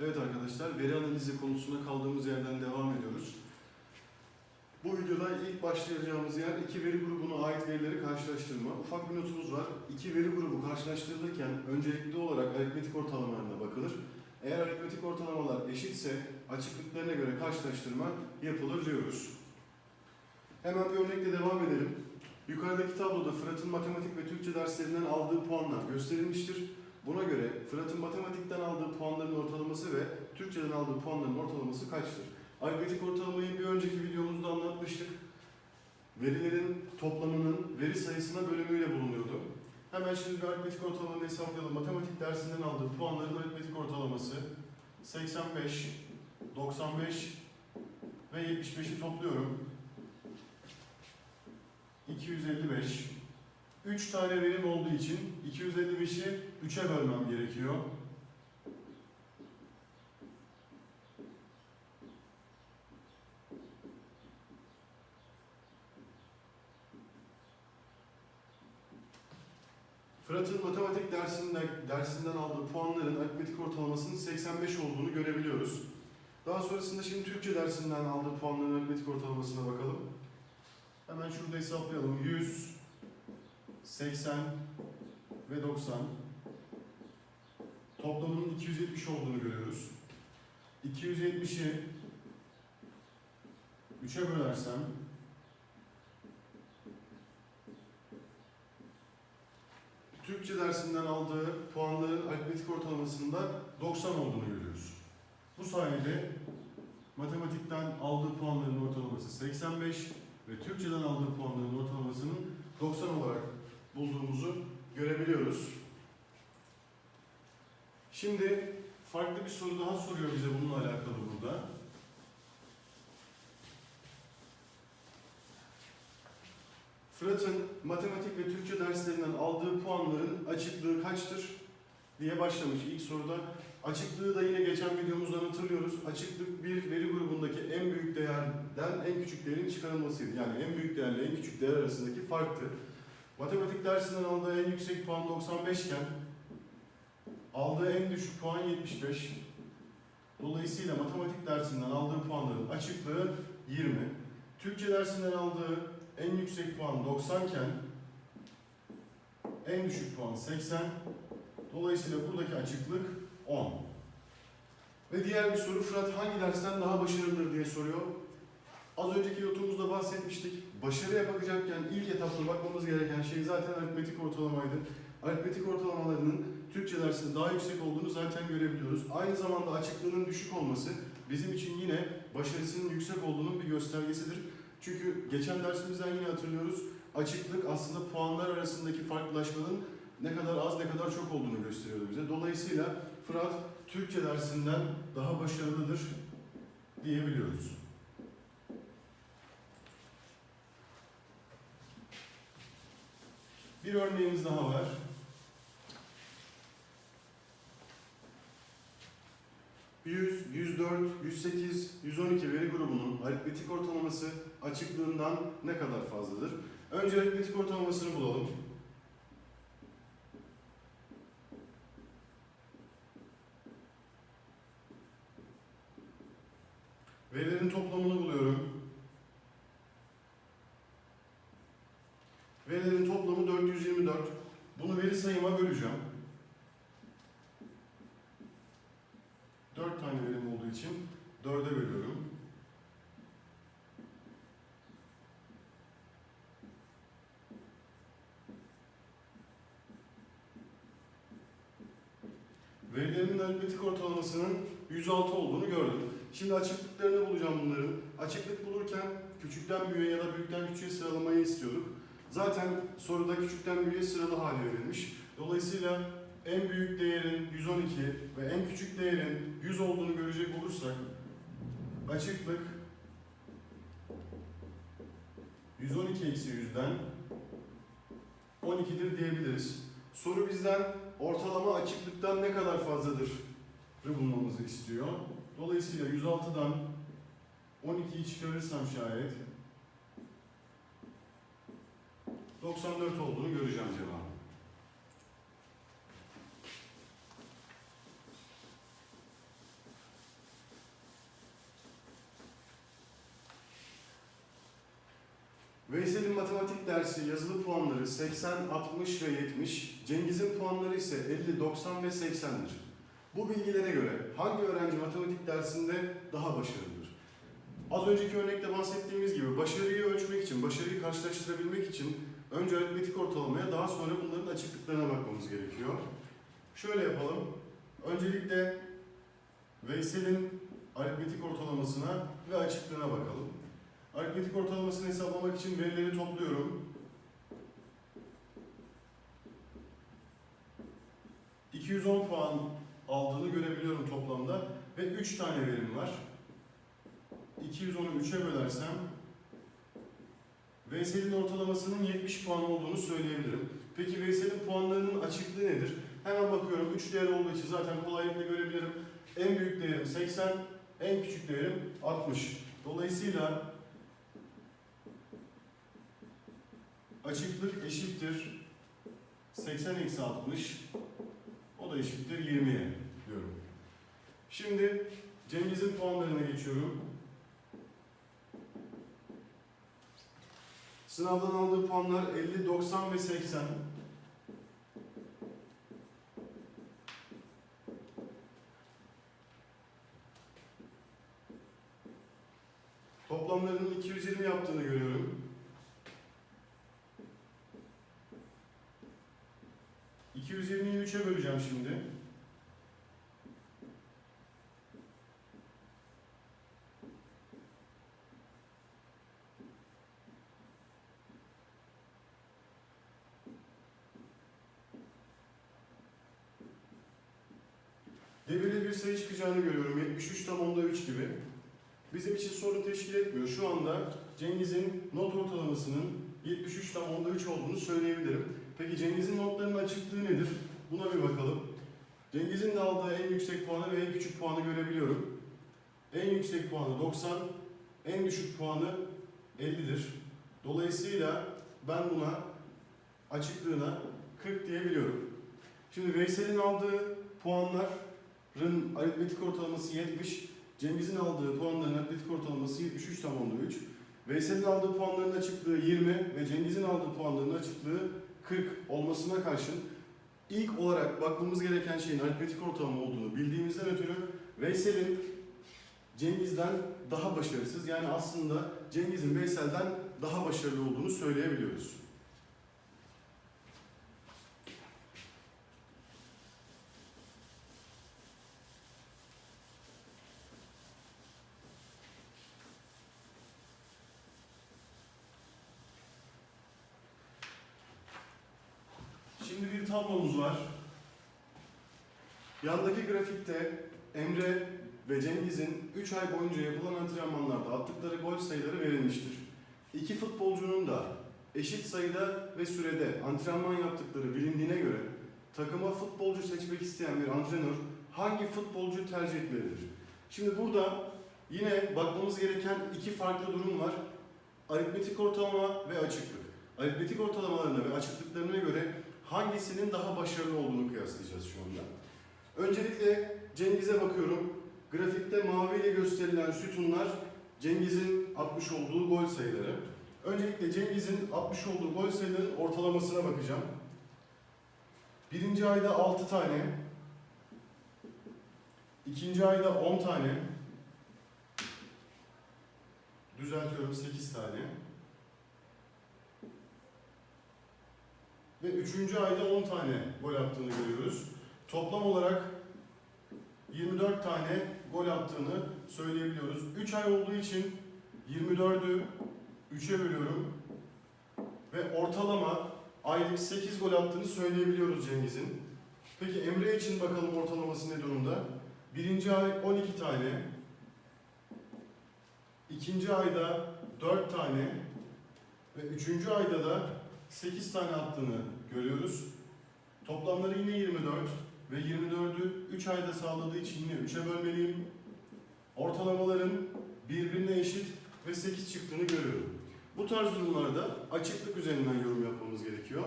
Evet arkadaşlar, veri analizi konusuna kaldığımız yerden devam ediyoruz. Bu videoda ilk başlayacağımız yer iki veri grubuna ait verileri karşılaştırma. Ufak bir notumuz var. İki veri grubu karşılaştırılırken öncelikli olarak aritmetik ortalamalarına bakılır. Eğer aritmetik ortalamalar eşitse açıklıklarına göre karşılaştırma yapılır diyoruz. Hemen bir örnekle devam edelim. Yukarıdaki tabloda Fırat'ın matematik ve Türkçe derslerinden aldığı puanlar gösterilmiştir. Buna göre Fırat'ın matematikten aldığı puanların ortalaması ve Türkçeden aldığı puanların ortalaması kaçtır? Aritmetik ortalamayı bir önceki videomuzda anlatmıştık. Verilerin toplamının veri sayısına bölümüyle bulunuyordu. Hemen şimdi bir aritmetik ortalamayı hesaplayalım. Matematik dersinden aldığı puanların aritmetik ortalaması 85, 95 ve 75'i topluyorum. 255. 3 tane verim olduğu için 255'i 3'e bölmem gerekiyor. Fırat'ın matematik dersinde, dersinden aldığı puanların aritmetik ortalamasının 85 olduğunu görebiliyoruz. Daha sonrasında şimdi Türkçe dersinden aldığı puanların aritmetik ortalamasına bakalım. Hemen şurada hesaplayalım. 100, 80 ve 90. Toplamının 270 olduğunu görüyoruz. 270'i 3'e bölersem Türkçe dersinden aldığı puanların aritmetik ortalamasında 90 olduğunu görüyoruz. Bu sayede matematikten aldığı puanların ortalaması 85 ve Türkçeden aldığı puanların ortalamasının 90 olarak bulduğumuzu görebiliyoruz. Şimdi farklı bir soru daha soruyor bize bununla alakalı burada. Fırat'ın matematik ve Türkçe derslerinden aldığı puanların açıklığı kaçtır diye başlamış ilk soruda. Açıklığı da yine geçen videomuzdan hatırlıyoruz. Açıklık bir veri grubundaki en büyük değerden en küçük değerin çıkarılmasıydı. Yani en büyük değerle en küçük değer arasındaki farktı. Matematik dersinden aldığı en yüksek puan 95 iken aldığı en düşük puan 75. Dolayısıyla matematik dersinden aldığı puanların açıklığı 20. Türkçe dersinden aldığı en yüksek puan 90 iken en düşük puan 80. Dolayısıyla buradaki açıklık 10. Ve diğer bir soru Fırat hangi dersten daha başarılıdır diye soruyor. Az önceki notumuzda bahsetmiştik. Başarıya bakacakken ilk etapta bakmamız gereken şey zaten aritmetik ortalamaydı. Aritmetik ortalamalarının Türkçe dersinde daha yüksek olduğunu zaten görebiliyoruz. Aynı zamanda açıklığının düşük olması bizim için yine başarısının yüksek olduğunun bir göstergesidir. Çünkü geçen dersimizden yine hatırlıyoruz. Açıklık aslında puanlar arasındaki farklılaşmanın ne kadar az ne kadar çok olduğunu gösteriyordu bize. Dolayısıyla Fırat Türkçe dersinden daha başarılıdır diyebiliyoruz. Bir örneğimiz daha var. ...100, 104, 108, 112 veri grubunun aritmetik ortalaması açıklığından ne kadar fazladır? Önce aritmetik ortalamasını bulalım. Verilerin toplamını buluyorum. Verilerin toplamı 424. Bunu veri sayıma böleceğim. 4 tane verim olduğu için 4'e bölüyorum. Verilerimin aritmetik ortalamasının 106 olduğunu gördüm. Şimdi açıklıklarını bulacağım bunların. Açıklık bulurken küçükten büyüğe ya da büyükten küçüğe sıralamayı istiyorduk. Zaten soruda küçükten büyüğe sıralı hali verilmiş. Dolayısıyla en büyük değerin 112 ve en küçük değerin 100 olduğunu görecek olursak açıklık 112 eksi 100'den 12'dir diyebiliriz. Soru bizden ortalama açıklıktan ne kadar fazladır bulmamızı istiyor. Dolayısıyla 106'dan 12'yi çıkarırsam şayet 94 olduğunu göreceğim cevabı. Veysel'in matematik dersi yazılı puanları 80, 60 ve 70. Cengiz'in puanları ise 50, 90 ve 80'dir. Bu bilgilere göre hangi öğrenci matematik dersinde daha başarılıdır? Az önceki örnekte bahsettiğimiz gibi başarıyı ölçmek için, başarıyı karşılaştırabilmek için önce aritmetik ortalamaya daha sonra bunların açıklıklarına bakmamız gerekiyor. Şöyle yapalım. Öncelikle Veysel'in aritmetik ortalamasına ve açıklığına bakalım. Aritmetik ortalamasını hesaplamak için verileri topluyorum. 210 puan aldığını görebiliyorum toplamda ve 3 tane verim var. 210'u 3'e bölersem Veysel'in ortalamasının 70 puan olduğunu söyleyebilirim. Peki Veysel'in puanlarının açıklığı nedir? Hemen bakıyorum 3 değer olduğu için zaten kolaylıkla görebilirim. En büyük değerim 80, en küçük değerim 60. Dolayısıyla açıklık eşittir 80 eksi 60 o da eşittir 20'ye diyorum. Şimdi Cengiz'in puanlarına geçiyorum. Sınavdan aldığı puanlar 50, 90 ve 80. Toplamlarının 220 yaptığını görüyorum. 3'e böleceğim şimdi. Devirli bir sayı çıkacağını görüyorum. 73 tam onda 3 gibi. Bizim için sorun teşkil etmiyor. Şu anda Cengiz'in not ortalamasının 73 tam onda 3 olduğunu söyleyebilirim. Peki Cengiz'in notlarının açıklığı nedir? Buna bir bakalım. Cengiz'in de aldığı en yüksek puanı ve en küçük puanı görebiliyorum. En yüksek puanı 90, en düşük puanı 50'dir. Dolayısıyla ben buna açıklığına 40 diyebiliyorum. Şimdi Veysel'in aldığı puanların aritmetik ortalaması 70, Cengiz'in aldığı puanların aritmetik ortalaması 73 tam onda 3. Veysel'in aldığı puanların açıklığı 20 ve Cengiz'in aldığı puanların açıklığı 40 olmasına karşın ilk olarak bakmamız gereken şeyin aritmetik ortalama olduğunu bildiğimizden ötürü Veysel'in Cengiz'den daha başarısız yani aslında Cengiz'in Veysel'den daha başarılı olduğunu söyleyebiliyoruz. Şimdi bir tablomuz var. Yandaki grafikte Emre ve Cengiz'in 3 ay boyunca yapılan antrenmanlarda attıkları gol sayıları verilmiştir. İki futbolcunun da eşit sayıda ve sürede antrenman yaptıkları bilindiğine göre takıma futbolcu seçmek isteyen bir antrenör hangi futbolcuyu tercih etmelidir? Şimdi burada yine bakmamız gereken iki farklı durum var. Aritmetik ortalama ve açıklık. Aritmetik ortalamalarına ve açıklıklarına göre hangisinin daha başarılı olduğunu kıyaslayacağız şu anda. Öncelikle Cengiz'e bakıyorum. Grafikte mavi ile gösterilen sütunlar Cengiz'in atmış olduğu gol sayıları. Öncelikle Cengiz'in atmış olduğu gol sayılarının ortalamasına bakacağım. Birinci ayda 6 tane, ikinci ayda 10 tane, düzeltiyorum 8 tane, ve 3. ayda 10 tane gol attığını görüyoruz. Toplam olarak 24 tane gol attığını söyleyebiliyoruz. 3 ay olduğu için 24'ü 3'e bölüyorum ve ortalama aylık 8 gol attığını söyleyebiliyoruz Cengiz'in. Peki Emre için bakalım ortalaması ne durumda? Birinci ay 12 tane, ikinci ayda 4 tane ve üçüncü ayda da 8 tane attığını görüyoruz. Toplamları yine 24 ve 24'ü 3 ayda sağladığı için yine 3'e bölmeliyim. Ortalamaların birbirine eşit ve 8 çıktığını görüyorum. Bu tarz durumlarda açıklık üzerinden yorum yapmamız gerekiyor.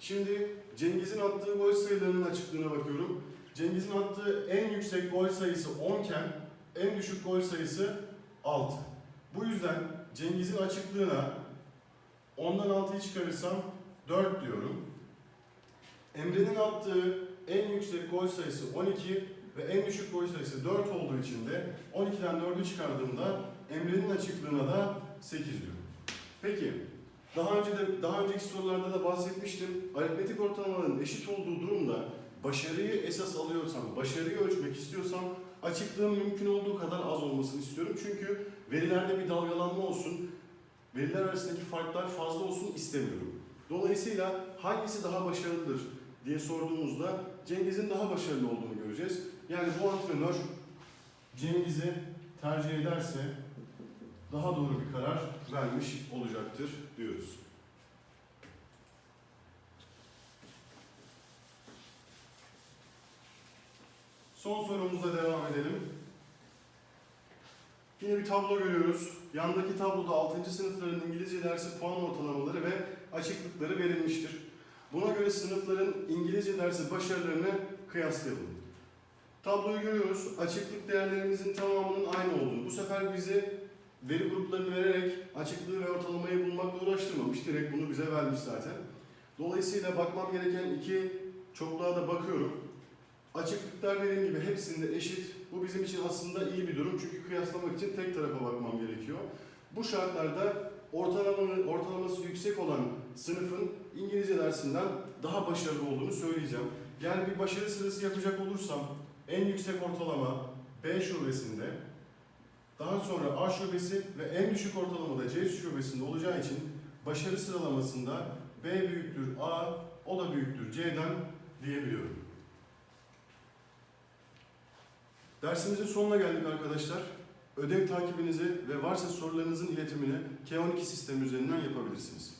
Şimdi Cengiz'in attığı gol sayılarının açıklığına bakıyorum. Cengiz'in attığı en yüksek gol sayısı 10 iken en düşük gol sayısı 6. Bu yüzden Cengiz'in açıklığına 10'dan 6'yı çıkarırsam 4 diyorum. Emre'nin attığı en yüksek gol sayısı 12 ve en düşük gol sayısı 4 olduğu için de 12'den 4'ü çıkardığımda Emre'nin açıklığına da 8 diyorum. Peki, daha önce de daha önceki sorularda da bahsetmiştim. Aritmetik ortalamaların eşit olduğu durumda başarıyı esas alıyorsam, başarıyı ölçmek istiyorsam açıklığın mümkün olduğu kadar az olmasını istiyorum. Çünkü verilerde bir dalgalanma olsun, veriler arasındaki farklar fazla olsun istemiyorum. Dolayısıyla hangisi daha başarılıdır diye sorduğumuzda Cengiz'in daha başarılı olduğunu göreceğiz. Yani bu antrenör Cengiz'i tercih ederse daha doğru bir karar vermiş olacaktır diyoruz. Son sorumuzla devam edelim. Yine bir tablo görüyoruz. Yandaki tabloda 6. sınıfların İngilizce dersi puan ortalamaları ve açıklıkları verilmiştir. Buna göre sınıfların İngilizce dersi başarılarını kıyaslayalım. Tabloyu görüyoruz. Açıklık değerlerimizin tamamının aynı olduğunu. Bu sefer bizi veri gruplarını vererek açıklığı ve ortalamayı bulmakla uğraştırmamış. Direkt bunu bize vermiş zaten. Dolayısıyla bakmam gereken iki çokluğa da bakıyorum. Açıklıklar dediğim gibi hepsinde eşit. Bu bizim için aslında iyi bir durum çünkü kıyaslamak için tek tarafa bakmam gerekiyor. Bu şartlarda ortalamanın, ortalaması yüksek olan sınıfın İngilizce dersinden daha başarılı olduğunu söyleyeceğim. Yani bir başarı sırası yapacak olursam en yüksek ortalama B şubesinde, daha sonra A şubesi ve en düşük ortalama da C şubesinde olacağı için başarı sıralamasında B büyüktür A, o da büyüktür C'den diyebiliyorum. Dersimizin sonuna geldik arkadaşlar. Ödev takibinizi ve varsa sorularınızın iletimini K12 sistemi üzerinden yapabilirsiniz.